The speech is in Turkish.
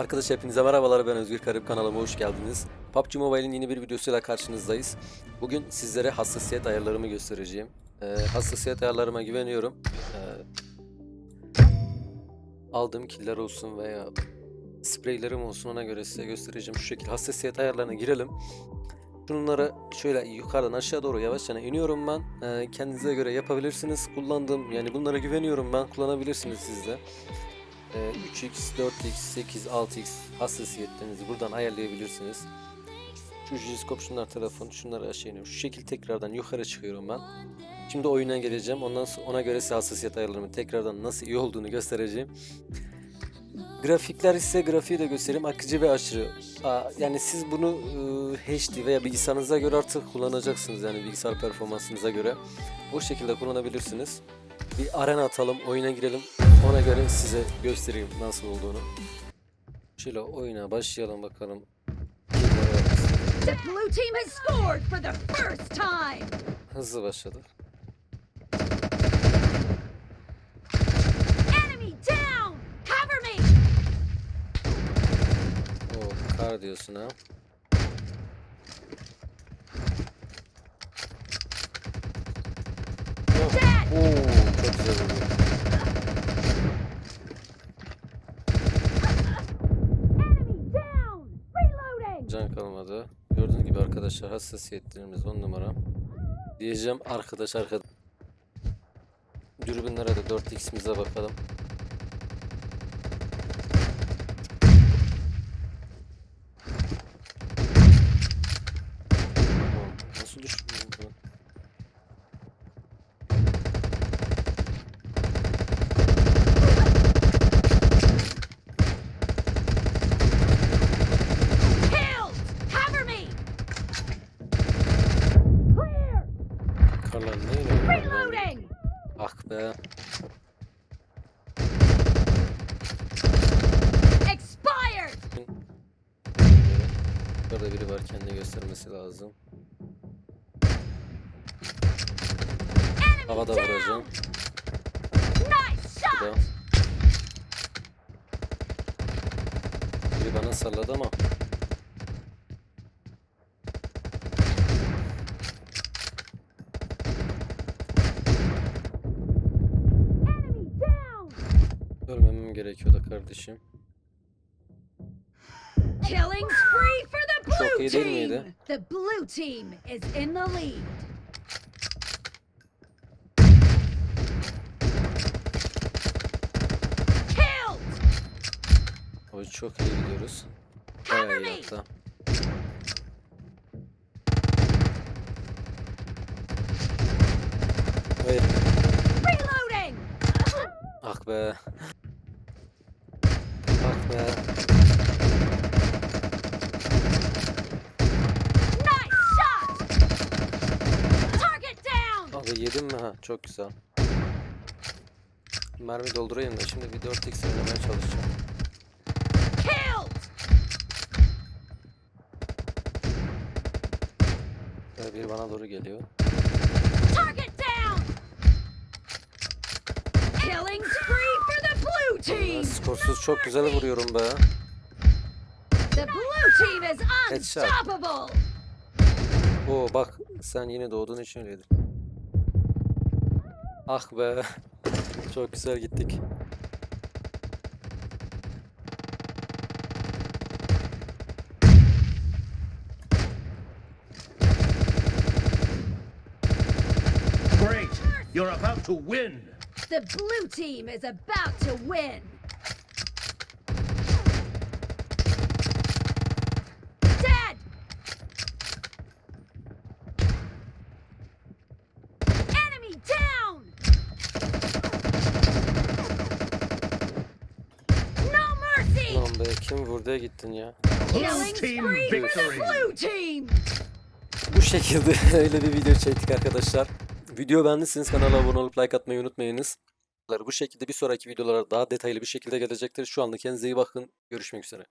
Arkadaşlar hepinize merhabalar ben Özgür Karip kanalıma hoş geldiniz. PUBG Mobile'in yeni bir videosuyla karşınızdayız. Bugün sizlere hassasiyet ayarlarımı göstereceğim. Ee, hassasiyet ayarlarıma güveniyorum. Ee, aldığım killer olsun veya spreylerim olsun ona göre size göstereceğim. Şu şekilde hassasiyet ayarlarına girelim. Şunları şöyle yukarıdan aşağı doğru yavaşça iniyorum ben. Ee, kendinize göre yapabilirsiniz. Kullandığım yani bunlara güveniyorum ben. Kullanabilirsiniz siz de. Ee, 3x, 4x, 8, 6x hassasiyetlerinizi buradan ayarlayabilirsiniz. Şu jiroskop şunlar tarafın, şunları aşağı iniyorum. Şu şekil tekrardan yukarı çıkıyorum ben. Şimdi oyuna geleceğim. Ondan sonra ona göre size hassasiyet ayarlarımı tekrardan nasıl iyi olduğunu göstereceğim. Grafikler ise grafiği de göstereyim. Akıcı ve aşırı. Yani siz bunu e, HD veya bilgisayarınıza göre artık kullanacaksınız. Yani bilgisayar performansınıza göre. O şekilde kullanabilirsiniz. Bir arena atalım, oyuna girelim. Ona göre size göstereyim nasıl olduğunu. Şöyle oyuna başlayalım bakalım. The blue team has scored for the first time. Hızlı başladı. Enemy down. Cover me. Oo, kar diyorsun ha. Oh, Oo, çok güzel oluyor. Enemy down. Reloading. Can kalmadı. Gördüğünüz gibi arkadaşlar hassasiyetlerimiz 10 numara. Diyeceğim arkadaş arkadaş. Dürbünlere de 4x'imize bakalım. Oğlum, Nasıl düşmüyor bu? Killed. Cover me. Clear. Karlar neyle oynuyor lan? Reloading. Ah be. Expired. Burada biri var kendini göstermesi lazım. Havada vuracağım. Nice Bu da. shot. Biri bana salladı ama. Enemy down. Ölmemem gerekiyordu kardeşim. Killing spree for the Çok blue iyi değil miydi? team. The blue team is in the lead. Killed. O çok iyi gidiyoruz. Bayağı iyi hatta. Hayır. Reloading. Ah be. Ah be. Nice shot. Target down. Abi yedim mi ha? Çok güzel. Mermi doldurayım da şimdi bir 4x oynamaya çalışacağım. Killed. Böyle biri bana doğru geliyor. Target down. Killing spree team. skorsuz çok güzel vuruyorum be. Headshot. unstoppable. Oo bak sen yine doğduğun için öyleydin. Ah be. Çok güzel gittik. Great! You're about to win! The blue team is about to win. Dead. Enemy down. No mercy. Lan be kim vurduya gittin ya. Killing team spree for the victory. blue team. Bu şekilde öyle bir video çektik arkadaşlar. Video beğendiyseniz kanala abone olup like atmayı unutmayınız. Bu şekilde bir sonraki videolara daha detaylı bir şekilde gelecektir. Şu anda kendinize iyi bakın. Görüşmek üzere.